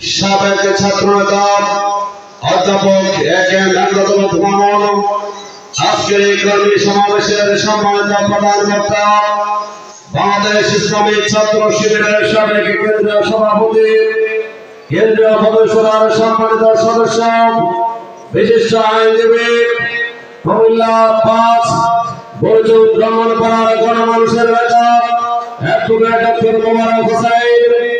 সাবেক ছাত্র নেতা অধ্যাপক এ কে মামন আজকের এই কর্মী সমাবেশের সম্মানিত প্রধান বক্তা বাংলাদেশ ইসলামিক ছাত্র শিবিরের সাবেক কেন্দ্রীয় সভাপতি, কেন্দ্রীয় সদস্যরার সম্মানিত সদস্য, বিশিষ্ট আইনজীবী, কুমিল্লা পাঁচ ভ্রমণ করার গণমানুষের নেতা অ্যাডভোকেট ডক্টর মোবারক হোসাইন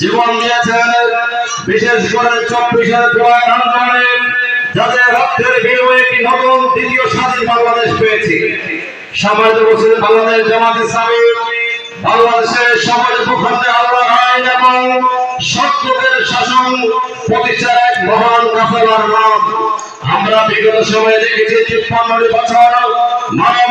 জীবন দিয়েছেন বিশেষ করে চব্বিশের জুলাই আন্দোলনে যাদের রক্তের বিনিময়ে একটি নতুন দ্বিতীয় স্বাধীন বাংলাদেশ পেয়েছি। সমাজ বছর বাংলাদেশ জামাত ইসলামী, বাংলাদেশের সমাজ ভূখণ্ডে আল্লাহ আইন এবং সত্যের শাসন প্রতিষ্ঠার এক মহান কাফেলার নাম। আমরা বিগত সময়ে দেখেছি তিপ্পান্নটি বছর মানব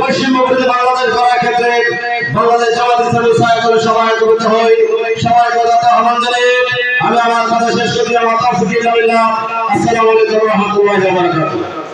পশ্চিমবঙ্গের বাংলাদেশ করার ক্ষেত্রে বাংলাদেশ জামাত ইসলামী সহায় করে সবাই করতে হয় সবাই কথা আহ্বান জানিয়ে আমি আমার কথা শেষ করি। তফসিল আসসালামু আলাইকুম রহমতুল্লাহ